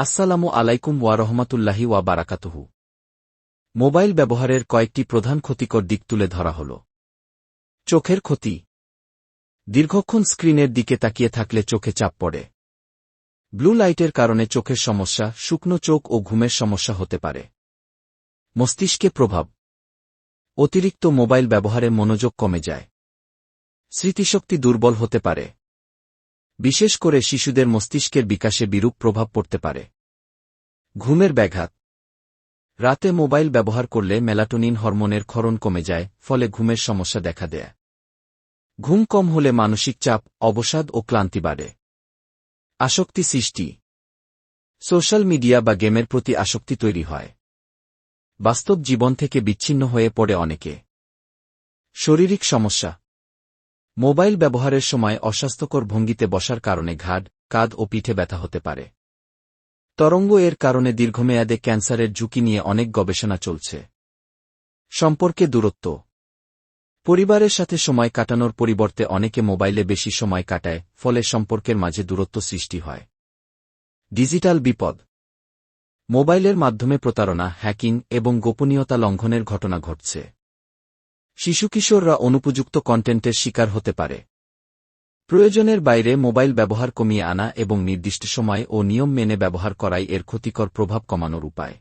আসসালামু আলাইকুম ওয়া রহমাতুল্লাহি ওয়া বারাকাতুহু। মোবাইল ব্যবহারের কয়েকটি প্রধান ক্ষতিকর দিক তুলে ধরা হল। চোখের ক্ষতি। দীর্ঘক্ষণ স্ক্রিনের দিকে তাকিয়ে থাকলে চোখে চাপ পড়ে। ব্লু লাইটের কারণে চোখের সমস্যা, শুকনো চোখ ও ঘুমের সমস্যা হতে পারে। মস্তিষ্কে প্রভাব। অতিরিক্ত মোবাইল ব্যবহারে মনোযোগ কমে যায়। স্মৃতিশক্তি দুর্বল হতে পারে। বিশেষ করে শিশুদের মস্তিষ্কের বিকাশে বিরূপ প্রভাব পড়তে পারে। ঘুমের ব্যাঘাত। রাতে মোবাইল ব্যবহার করলে মেলাটোনিন হরমোনের ক্ষরণ কমে যায়, ফলে ঘুমের সমস্যা দেখা দেয়। ঘুম কম হলে মানসিক চাপ, অবসাদ ও ক্লান্তি বাড়ে। আসক্তি সৃষ্টি। সোশ্যাল মিডিয়া বা গেমের প্রতি আসক্তি তৈরি হয়। বাস্তব জীবন থেকে বিচ্ছিন্ন হয়ে পড়ে অনেকে। শারীরিক সমস্যা। মোবাইল ব্যবহারের সময় অস্বাস্থ্যকর ভঙ্গিতে বসার কারণে ঘাড়, কাঁধ ও পিঠে ব্যথা হতে পারে। তরঙ্গ এর কারণে দীর্ঘমেয়াদে ক্যান্সারের ঝুঁকি নিয়ে অনেক গবেষণা চলছে। সম্পর্কে দূরত্ব। পরিবারের সাথে সময় কাটানোর পরিবর্তে অনেকে মোবাইলে বেশি সময় কাটায়, ফলে সম্পর্কের মাঝে দূরত্ব সৃষ্টি হয়। ডিজিটাল বিপদ। মোবাইলের মাধ্যমে প্রতারণা, হ্যাকিং এবং গোপনীয়তা লঙ্ঘনের ঘটনা ঘটছে। শিশু কিশোররা অনুপযুক্ত কন্টেন্টের শিকার হতে পারে। প্রয়োজনের বাইরে মোবাইল ব্যবহার কমিয়ে আনা এবং নির্দিষ্ট সময় ও নিয়ম মেনে ব্যবহার করাই এর ক্ষতিকর প্রভাব কমানোর উপায়।